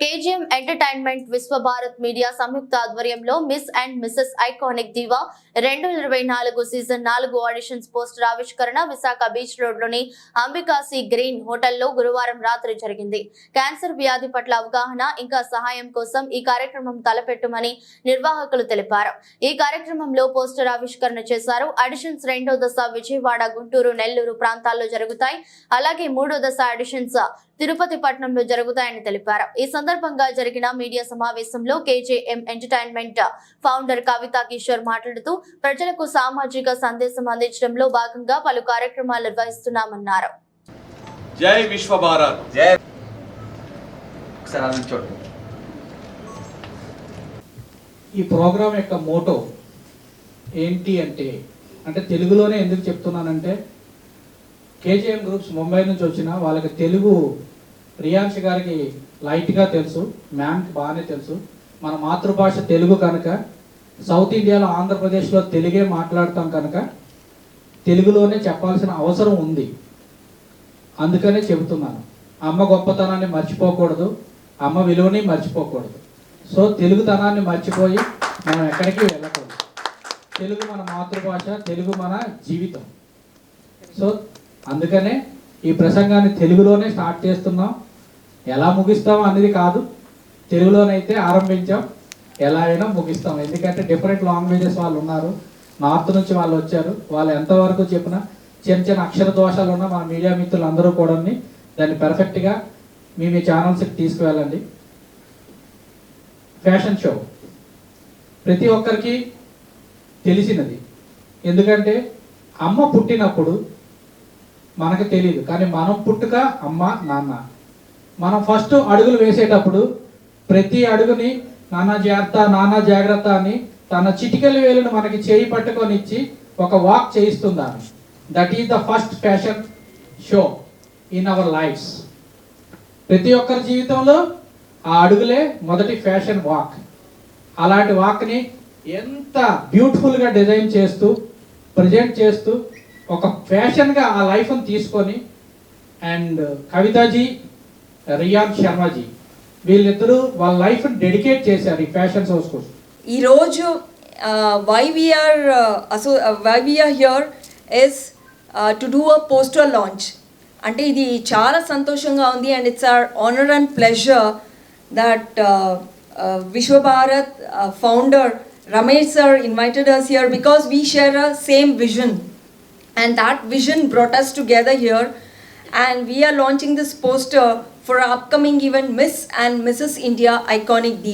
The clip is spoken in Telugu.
కేజీఎం ఎంటర్టైన్మెంట్ విశ్వభారత్ మీడియా సంయుక్త ఆధ్వర్యంలో miss and Mrs iconic diva రెండు ఇరవై నాలుగు సీజన్ నాలుగు ఆడిషన్స్ పోస్టర్ ఆవిష్కరణ విశాఖ బీచ్ రోడ్లోని అంబికాసి గ్రీన్ హోటల్లో గురువారం రాత్రి జరిగింది. క్యాన్సర్ వ్యాధి పట్ల అవగాహన ఇంకా సహాయం కోసం ఈ కార్యక్రమం తలపెట్టమని నిర్వాహకులు తెలిపారు. ఈ కార్యక్రమంలో పోస్టర్ ఆవిష్కరణ చేశారు. ఆడిషన్స్ రెండో దశ విజయవాడ గుంటూరు నెల్లూరు ప్రాంతాల్లో జరుగుతాయి. అలాగే మూడో దశ ఆడిషన్స్ తిరుపతి పట్టణంలో జరుగుతాయని తెలిపారు. ఈ సందర్భంగా జరిగిన మీడియా సమావేశంలో KJM entertainment founder Kavitha Kishore మాట్లాడుతూ ప్రజలకు సామాజిక సందేశం అందించడంలో భాగంగా పలు కార్యక్రమాలు నిర్వహిస్తున్నామన్నారు. జై విశ్వ భారత్. జై. ఒకసారి అలా చూడండి. ఈ ప్రోగ్రాం యొక్క మోటో ఏంటి అంటే అంటే తెలుగులోనే ఎందుకు చెప్తున్నానంటే కేజీఎం గ్రూప్స్ ముంబై నుంచి వచ్చిన వాళ్ళకి తెలుగు ప్రియాంశ గారికి లైట్గా తెలుసు మ్యామ్కి బాగానే తెలుసు. మన మాతృభాష తెలుగు కనుక సౌత్ ఇండియాలో ఆంధ్రప్రదేశ్లో తెలుగే మాట్లాడతాం కనుక తెలుగులోనే చెప్పాల్సిన అవసరం ఉంది. అందుకనే చెబుతున్నాను. అమ్మ గొప్పతనాన్ని మర్చిపోకూడదు అమ్మ విలువని మర్చిపోకూడదు. సో తెలుగుతనాన్ని మర్చిపోయి మనం ఎక్కడికి వెళ్ళకూడదు. తెలుగు మన మాతృభాష తెలుగు మన జీవితం. సో అందుకనే ఈ ప్రసంగాన్ని తెలుగులోనే స్టార్ట్ చేస్తున్నాం. ఎలా ముగిస్తాం అనేది కాదు. తెలుగులోనైతే ఆరంభించాం. ఎలా అయినా ముగిస్తాం. ఎందుకంటే డిఫరెంట్ లాంగ్వేజెస్ వాళ్ళు ఉన్నారు. నార్త్ నుంచి వాళ్ళు వచ్చారు. వాళ్ళు ఎంతవరకు చెప్పినా చిన్న చిన్న అక్షర దోషాలు ఉన్న మన మీడియా మిత్రులు అందరూ కూడా దాన్ని పర్ఫెక్ట్గా మీ మీ ఛానల్స్కి తీసుకువెళ్ళండి. ఫ్యాషన్ షో ప్రతి ఒక్కరికి తెలిసినది. ఎందుకంటే అమ్మ పుట్టినప్పుడు మనకు తెలియదు కానీ మనం పుట్టుక అమ్మ నాన్న. మనం ఫస్ట్ అడుగులు వేసేటప్పుడు ప్రతి అడుగుని నాన్న జాగ్రత్త నాన్న జాగ్రత్త అని తన చిటికల వేలును మనకి చేయి పట్టుకొని ఇచ్చి ఒక walk చేయిస్తున్నాను that is the first fashion show in our lives ప్రతి ఒక్కరి జీవితంలో ఆ అడుగులే మొదటి ఫ్యాషన్ వాక్ అలాంటి వాక్ని ఎంత బ్యూటిఫుల్గా డిజైన్ చేస్తూ ప్రజెంట్ చేస్తూ ఒక ఫ్యాషన్గా ఆ లైఫ్ని తీసుకొని అండ్ కవితాజీ రియాన్ శర్మజీ వీళ్ళిద్దరూ వాళ్ళ లైఫ్ని డెడికేట్ చేశారు ఈ ఫ్యాషన్ షోస్ కోసం. ఈరోజు why we're also why we're here is to do a poster launch అంటే ఇది చాలా సంతోషంగా ఉంది and it's our honour and pleasure that Vishwabharat founder Ramesh sir invited us here because we share a same vision and that vision brought us together here. And we are launching this poster for our upcoming event miss and mrs india iconic diva